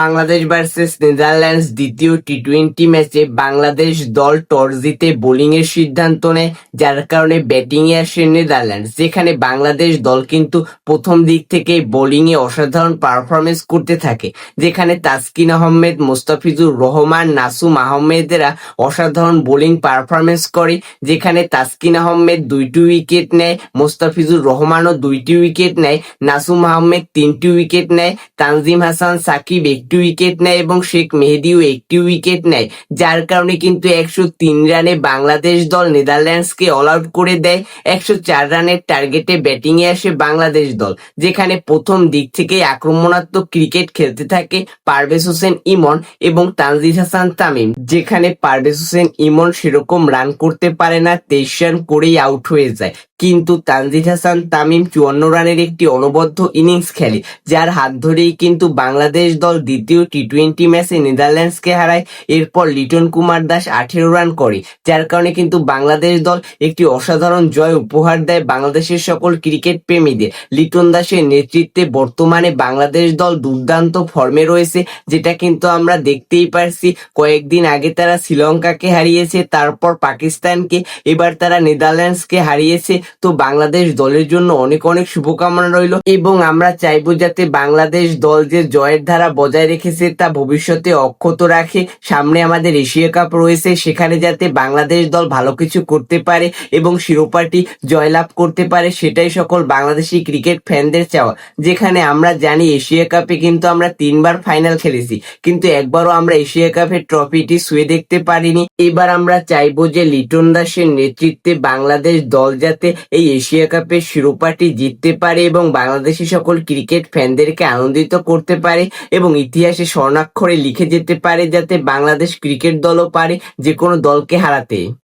Bangladesh versus Netherlands দ্বিতীয় T twenty ম্যাচে বাংলাদেশ দল টস জিতে বোলিং এর সিদ্ধান্ত নেয়, যার কারণে ব্যাটিং এ আসে নেদারল্যান্ডস, যেখানে বাংলাদেশ দল কিন্তু প্রথম দিক থেকে বোলিং এ অসাধারণ পারফরমেন্স করতে থাকে, যেখানে তাসকিন আহমেদ, মোস্তাফিজুর রহমান, নাসুম আহমেদেরা অসাধারণ বোলিং পারফরমেন্স করে, যেখানে তাসকিন আহমেদ দুইটি উইকেট নেয়, মোস্তাফিজুর রহমানও দুইটি উইকেট নেয়, নাসুম আহমেদ তিনটি উইকেট নেয়, তানজিম হাসান, সাকিব একটি উইকেট নেয় এবং শেখ মেহেদিও একটি উইকেট নেয়, যার কারণে কিন্তু একশো তিন রানে বাংলাদেশ দল নেদারল্যান্ডসকে অল আউট করে দেয়। একশো চার রানের টার্গেটে ব্যাটিং এ আসে বাংলাদেশ দল, যেখানে প্রথম দিক থেকেই আক্রমণাত্মক ক্রিকেট খেলতে থাকে পারভেজ হোসেন, ইমন এবং তানজিদ হাসান তামিম, যেখানে পারভেজ হোসেন, ইমন সেরকম রান করতে পারে না, তেইশ রান করেই আউট হয়ে যায়। কিন্তু তানজিদ হাসান তামিম চুয়ান্ন রানের একটি অনবদ্য ইনিংস খেলে, যার হাত ধরেই কিন্তু বাংলাদেশ দল দ্বিতীয় টি টোয়েন্টি ম্যাচে নেদারল্যান্ডসকে হারায়। এরপর লিটন কুমার দাস আঠেরো রান করে, যার কারণে কিন্তু বাংলাদেশ দল একটি অসাধারণ জয় উপহার দেয় বাংলাদেশের সকল ক্রিকেট প্রেমীদের। লিটন দাসের নেতৃত্বে বর্তমানে বাংলাদেশ দল দুর্দান্ত ফর্মে রয়েছে, যেটা কিন্তু আমরা দেখতেই পারছি। কয়েকদিন আগে তারা শ্রীলঙ্কাকে হারিয়েছে, তারপর পাকিস্তানকে, এবার তারা নেদারল্যান্ডসকে হারিয়েছে। তো বাংলাদেশ দলের জন্য অনেক অনেক শুভকামনা রইল, এবং আমরা চাইব যাতে বাংলাদেশ দল যে জয়ের ধারা বজায় রেখেছে তা ভবিষ্যতে অক্ষত রাখে। সামনে আমাদের এশিয়া কাপ রয়েছে, সেখানে যাতে বাংলাদেশ দল ভালো কিছু করতে পারে এবং শিরোপাটি জয়লাভ করতে পারে, সেটাই সকল বাংলাদেশি ক্রিকেট ফ্যানদের চাওয়া। যেখানে আমরা জানি এশিয়া কাপে কিন্তু আমরা তিনবার ফাইনাল খেলেছি, কিন্তু একবারও আমরা এশিয়া কাপের ট্রফিটি শুয়ে দেখতে পারিনি। এবার আমরা চাইব যে লিটন দাসের নেতৃত্বে বাংলাদেশ দল যাতে এই এশিয়া কাপের শিরোপাটি জিততে পারে এবং বাংলাদেশি সকল ক্রিকেট ফ্যানদেরকে আনন্দিত করতে পারে এবং ইতিহাসে স্বর্ণাক্ষরে লিখে যেতে পারে যাতে বাংলাদেশ ক্রিকেট দলও পারে যে কোনো দলকে হারাতে।